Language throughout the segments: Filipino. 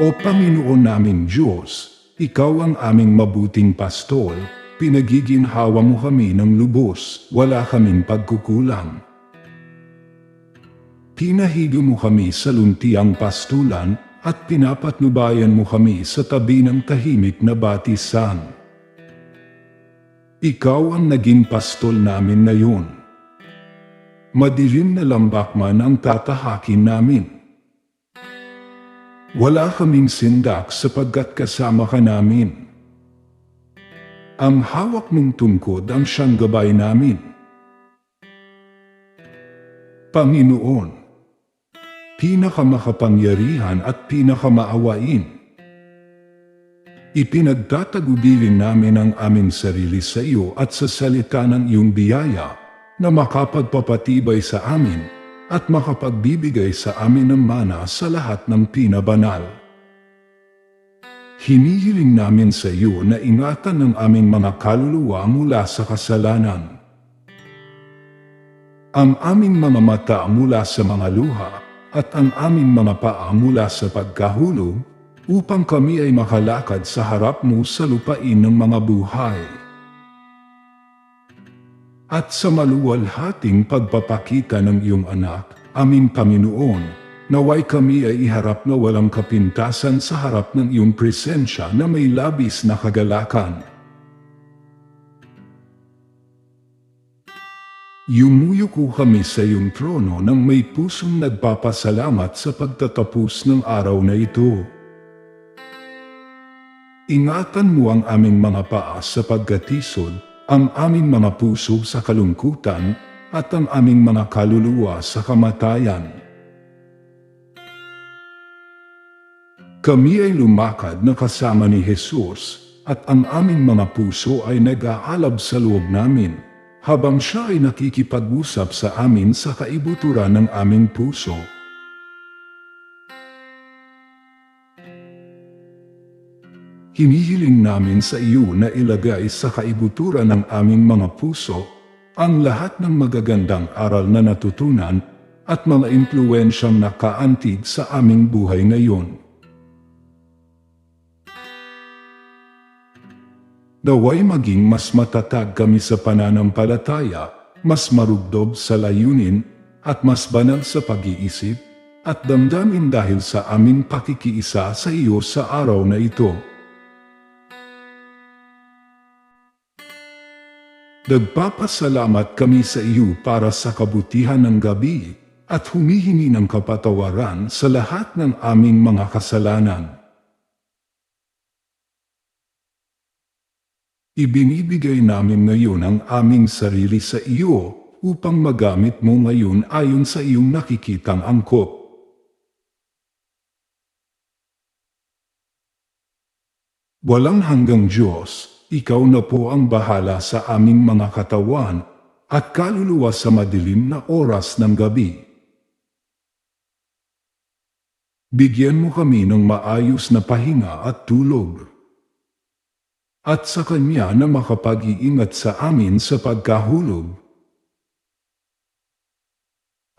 O Panginoon naming Diyos, Ikaw ang aming mabuting pastol, pinagiginhawa mo kami ng lubos, wala kaming pagkukulang. Pinahigo mo kami sa luntiang pastulan, at pinapatnubayan mo kami sa tabi ng tahimik na batisan. Ikaw ang naging pastol namin ngayon. Madilim na lambak man ang tatahakin namin. Wala kaming sindak sapagkat kasama ka namin. Ang hawak mong tungkod ang siyang gabay namin. Panginoon, pinakamakapangyarihan at pinakamaawain. Ipinagtatagubilin namin ang aming sarili sa iyo at sa salita ng iyong biyaya na makapagpapatibay sa amin at makapagbibigay sa amin ng mana sa lahat ng pinabanal. Hinihiling namin sa iyo na ingatan ng aming mga kaluluwa mula sa kasalanan. Ang aming mga mata mula sa mga luha at ang aming mga paa mula sa pagkahulog upang kami ay makalakad sa harap mo sa lupain ng mga buhay. At sa maluwalhating pagpapakita ng iyong anak, aming Panginoon, naway kami ay iharap na walang kapintasan sa harap ng iyong presensya na may labis na kagalakan. Yumuyuko kami sa iyong trono ng may pusong nagpapasalamat sa pagtatapos ng araw na ito. Ingatan mo ang aming mga paa sa pagkatisod, ang aming mga puso sa kalungkutan, at ang aming mga kaluluwa sa kamatayan. Kami ay lumakad na kasama ni Jesus, at ang aming mga puso ay nag-aalab sa loob namin habang siya ay nakikipag-usap sa amin sa kaibuturan ng aming puso. Hinihiling namin sa iyo na ilagay sa kaibuturan ng aming mga puso ang lahat ng magagandang aral na natutunan at mga impluensyang nakaantig sa aming buhay ngayon. Naway maging mas matatag kami sa pananampalataya, mas marugdob sa layunin, at mas banal sa pag-iisip, at damdamin dahil sa aming pakikiisa sa iyo sa araw na ito. Nagpapasalamat kami sa iyo para sa kabutihan ng gabi at humihingi ng kapatawaran sa lahat ng aming mga kasalanan. Ibinibigay namin ngayon ang aming sarili sa iyo upang magamit mo ngayon ayon sa iyong nakikitang angkop. Walang hanggang Diyos, ikaw na po ang bahala sa aming mga katawan at kaluluwa sa madilim na oras ng gabi. Bigyan mo kami ng maayos na pahinga at tulog. At sa Kanya na makapag-iingat sa amin sa pagkahulog.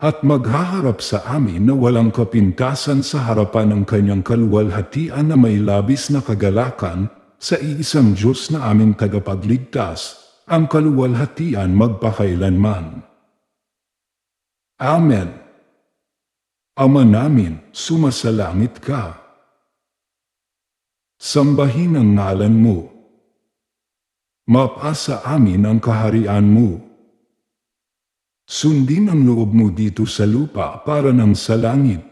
At maghaharap sa amin na walang kapintasan sa harapan ng Kanyang kaluwalhatian na may labis na kagalakan sa iisang Diyos na aming tagapagligtas, ang kaluwalhatian magpakailanman. Amen. Ama namin, sumasalangit ka. Sambahin ang ngalan mo. Mapasa amin ang kaharian mo. Sundin ang loob mo dito sa lupa para ng sa langit.